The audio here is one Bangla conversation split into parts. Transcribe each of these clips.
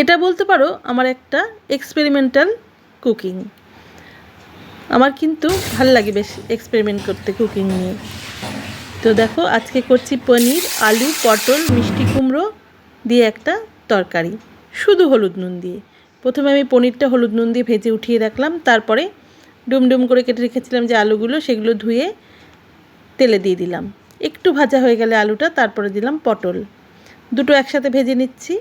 এটা বলতে পারো আমার একটা এক্সপেরিমেন্টাল কুকিং আমার কিন্তু ভালো লাগে বেশ এক্সপেরিমেন্ট করতে কুকিং নিয়ে। তো দেখো, আজকে করছি পনির, আলু, পটল, মিষ্টি কুমড়ো দিয়ে একটা তরকারি। শুধু হলুদ নুন দিয়ে। প্রথমে আমি পনিরটা হলুদ নুন দিয়ে ভেজে উঠিয়ে রাখলাম। তারপরে ডুম ডুম করে কেটে রেখেছিলাম যে আলুগুলো, সেগুলো ধুয়ে তেলে দিয়ে দিলাম। একটু ভাজা হয়ে গেলে আলুটা, তারপরে দিলাম পটল। দুটো একসাথে ভেজে নিচ্ছি।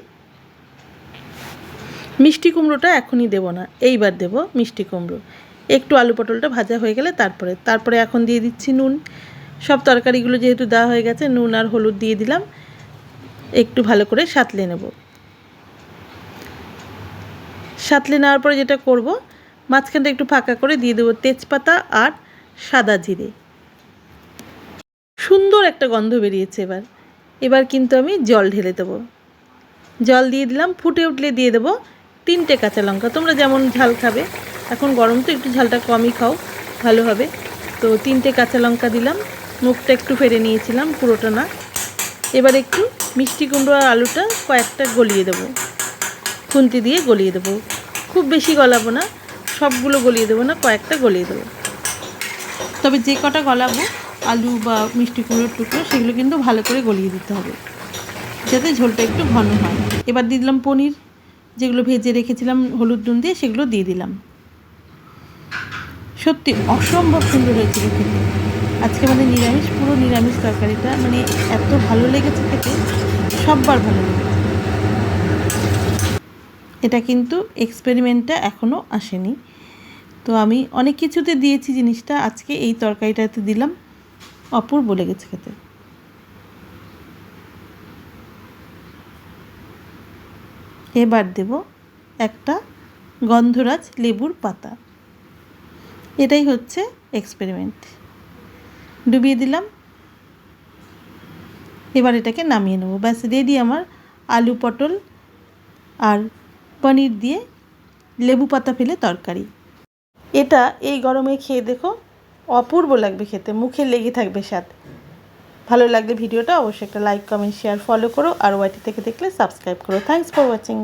মিষ্টি কুমড়োটা এখনই দেবো না, এইবার দেবো মিষ্টি কুমড়ো। একটু আলু পটলটা ভাজা হয়ে গেলে তারপরে তারপরে এখন দিয়ে দিচ্ছি নুন। সব তরকারিগুলো যেহেতু দেওয়া হয়ে গেছে, নুন আর হলুদ দিয়ে দিলাম। একটু ভালো করে সাঁতলে নেব। সাঁতলে নেওয়ার পরে যেটা করব, মাঝখানটা একটু ফাঁকা করে দিয়ে দেবো তেজপাতা আর সাদা জিরে। সুন্দর একটা গন্ধ বেরিয়েছে এবার। এবার কিন্তু আমি জল ঢেলে দেবো। জল দিয়ে দিলাম, ফুটে উঠলে দিয়ে দেবো তিনটে কাঁচা লঙ্কা। তোমরা যেমন ঝাল খাবে, এখন গরম তো একটু ঝালটা কমই খাও, ভালো হবে। তো তিনটে কাঁচা লঙ্কা দিলাম, মুখটা একটু ফেরে নিয়েছিলাম পুরোটা না। এবার একটু মিষ্টি কুমড়ো আর আলুটা কয়েকটা গলিয়ে দেবো। খুন্তি দিয়ে গলিয়ে দেবো। খুব বেশি গলাবো না, সবগুলো গলিয়ে দেবো না, কয়েকটা গলিয়ে দেবো। তবে যে কটা গলাবো, আলু বা মিষ্টি কুমড়োর টুকরো, সেগুলো কিন্তু ভালো করে গলিয়ে দিতে হবে, যাতে ঝোলটা একটু ঘন হয়। এবার দিয়ে দিলাম পনির। যেগুলো ভেজে রেখেছিলাম, হলুদ নুন দিয়ে সেগুলো দিয়ে দিলাম। সত্যি অসম্ভব সুন্দর হয়েছিল খেতে। আজকে মানে নিরামিষ, পুরো নিরামিষ তরকারিটা মানে এত ভালো লেগেছে খেতে, সববার ভালো লেগেছে। এটা কিন্তু এক্সপেরিমেন্টটা এখনও আসেনি। তো আমি অনেক কিছুতে দিয়েছি জিনিসটা, আজকে এই তরকারিটাতে দিলাম। অপূর্ব লেগেছে খেতে। এবার দেব একটা গন্ধরাজ লেবুর পাতা। এটাই হচ্ছে এক্সপেরিমেন্ট ডুবিয়ে দিলাম। এবার এটাকে নামিয়ে নেব। ব্যাস রেডি আমার আলু পটল আর পনির দিয়ে লেবু পাতা ফেলে তরকারি। এটা এই গরমে খেয়ে দেখো, অপূর্ব লাগবে খেতে। মুখে লেগে থাকবে স্বাদ। ভালো লাগলে ভিডিওটা অবশ্যই একটা লাইক কমেন্ট শেয়ার ফলো করো। আর ওয়াইটি থেকে দেখলে সাবস্ক্রাইব করো। Thanks for watching